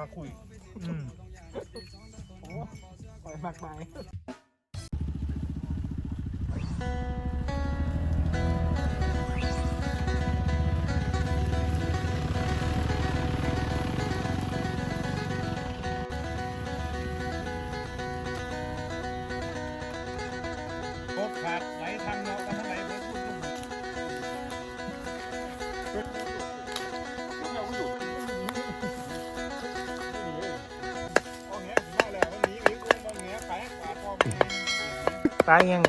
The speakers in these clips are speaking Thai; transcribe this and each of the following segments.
มาคุยอืมโอ้ปล่อยมากมายโคตรขาดไหลทางเนาะ ตายยังไง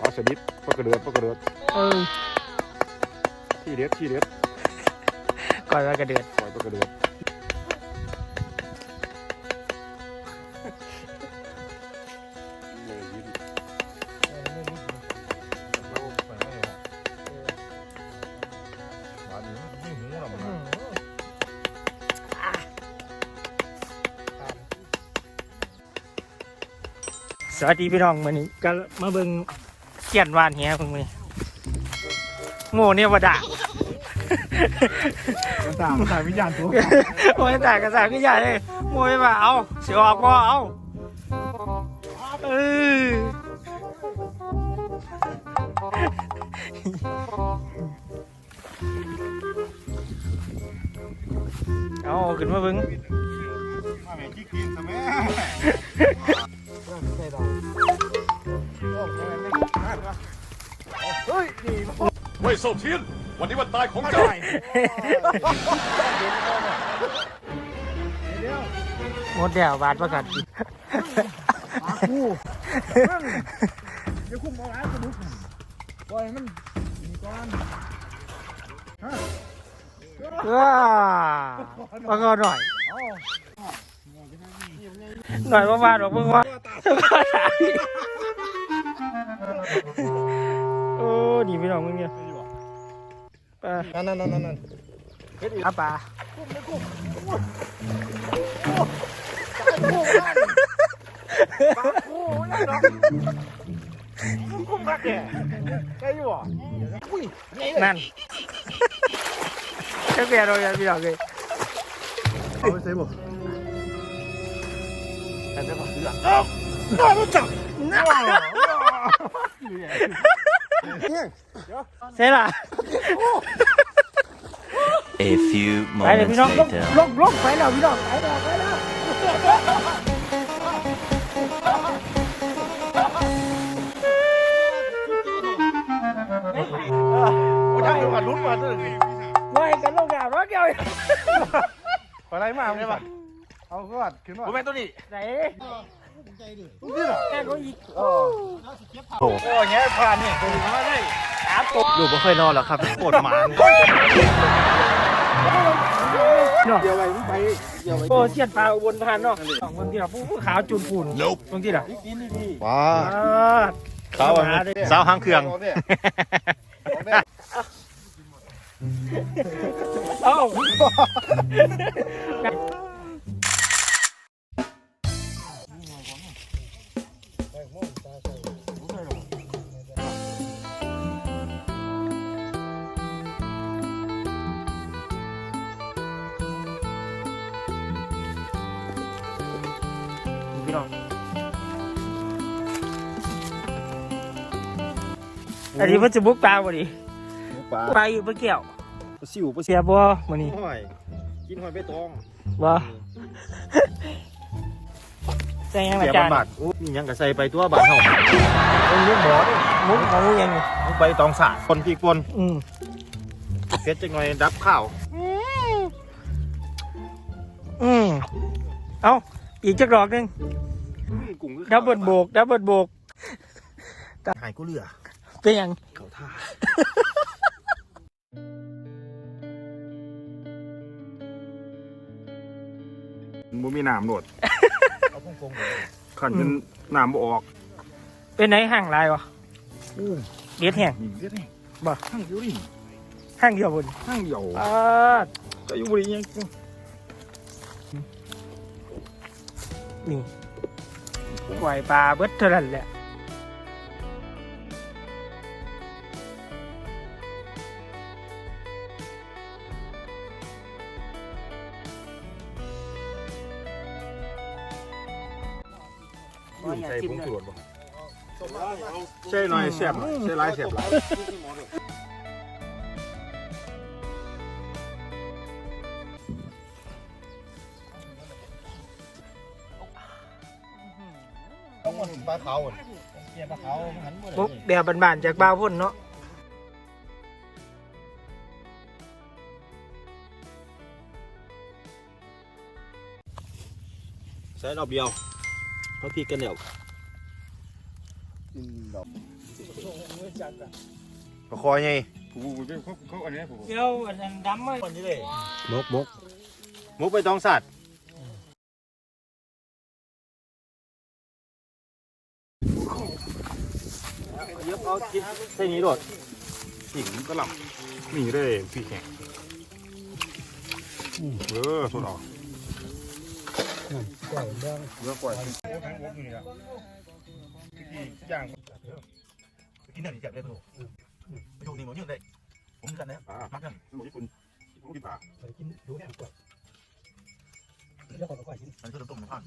ปลาสลิดปลากระเดือดปลากระเดือดเออที่เด็ดที่เด็ดก่อนว่ากระเดือดปล่อยปลากระเดือด สวัสดีพี่น้องวันนี้ก็มาเบิ่งเกียนวานเฮียเพิ่งมาโง่เนี่ยวดาตามสายวิญญาณตัวโอ้ยแต่กระสาขึ้นใหญ่เลยโง่ยมาเอาเสียออกบ่เอาเออเอาขึ้นมาเบิ่งมาแม่ขี้กินซะแม่ ดีมาเว่ยโซเทียน วันนี้วันตายของเจ้า เดี๋ยวหมดแดวบาดประกาศปาคูเดี๋ยวคุมเอาร้านกระดูกปล่อยมันมีก้อนว้าประกอบหน่อย เอาหน่อยประมาณบอกเพิ่งว่า โอ้ดีพี่น้องมึงเนี่ยปลานั่นนั่นนั่นนั่นอาปลาปาคูนั่นเนาะคุ้มรักแกได้อยู่บ่อุ้ยใหญ่เลยนั่นเจ้าเบียร์เราอย่าพี่น้องเลยเอาไปใส่บ่แต่เจ้าของเสือน่ารู้จัก เซ่ล่ะ A few ไปเลย moments พี่น้องลง later. ลงลงไปแล้วพี่น้องไปแล้วไปแล้วโอ้ยจังหวะลุ้นมาด้วยไล่กันลงแล้วรถเดียวอะไรมาไม่ปะเอาก็วัดขึ้นว่าผมเป็นตัวนี้ไหน นี่เหรอแกก็อีกโอ้โหเงี้ยผ่านเนี่ยตัวมาได้สามตัวลูกไม่เคยนอนหรอกครับปวดหมานเดี๋ยวไปไปเดี๋ยวไปโอ้เชียนปลาอุบลพานเนาะบางทีเราผู้ขาวจุนปุ่นบางทีเรากินดีว้าอ่าสาวสาวหางเครื่องเอ้า พี่น้องอันนี้มันจะบุกปลาบ่ดิปลาปลาอยู่ปลาเกี่ยวสิวปลาเสียบ่มื้อนี้หอยกินหอยใบตองบ่ใส่ยังเสีอายจารย์บำบัดมีหยังก็ใส่ไปตัวบาดเฮาต้องเลี้ยงหมอด้วยมุกของมุกยังนี่ใบตองสาดคนพี่คนอืมเพชรจังหน่อยดับข้าวอืมเอ้าอีกจักดอกหนึง กุ้งคือดับเบิลโบกดับเบิลโบกหายกูเหลือเป็นหยังเขาท่าบ่มีน้ำโดดเอาพงพงขันเป็นน้ำบ่ออก เป็นไหนห่างลายวะอู้เด็ดแห้งนี่เด็ดนี่บ่ทั้งเดียวนี่ห่างเดียวบนทั้งเดียวอ่าก็อยู่บริยังนี่ ไหวปลาเบิดเท่านั้นแหละใส่ผงชูรสบ่ใช่หน่อยเสียบหน่อยใช่หลายแซ่บหลาย ปลาขาวอะเกี่ยปลาขาวหันมือมุกแบบบานๆจากบ้าวพ่นเนาะใส่ดอกเดียวเขาพี่กันเดี่ยวปลาคอไงเดี๋ยวอันนั้นดำมามกมกมกไปตองสัตว์ เยอะเอากินเส้นนี้โดดหินกระหล่ำมีเลยพี่แข็งเออสุดออกเยอะกว่าย่างกินหน่อยจับได้ถูกถูกนี่หมดยืดได้ผมกันนะอ่ามักกันญี่ปุ่นญี่ปุ่นป่ากินดูแค่ก่อนแล้วก็ค่อยกินมันคือต้มในพัน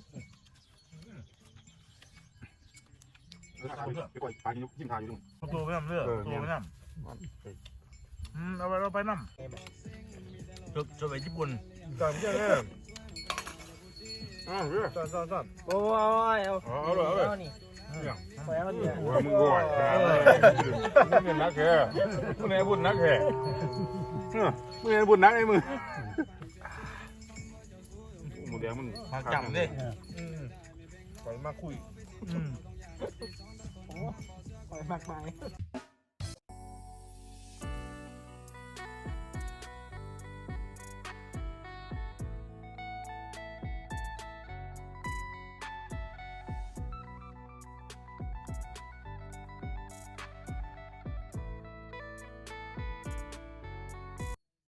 ไปก่อยปลาอยู่ยิ้มทานอยู่ตรงตัวไม่น้ำเลือดตัวไม่น้ำอืมเอาไปเอาไปน้ำจบจบไปญี่ปุ่นก่อนเจ้าเนี่ยอ้าวเรื่องซ่อนซ่อนซ่อนโอ้เอาเอาเอาเลยเอาเลยนี่ไปเอาเนี่ยโอ้ยมึงก่อยมึงเป็นนักแค่มึงไอ้บุญนักแค่มึงไอ้บุญนักไอ้มึงหมูแดงมันมาจำดิก่อยมาคุย โอ้ยมากมาย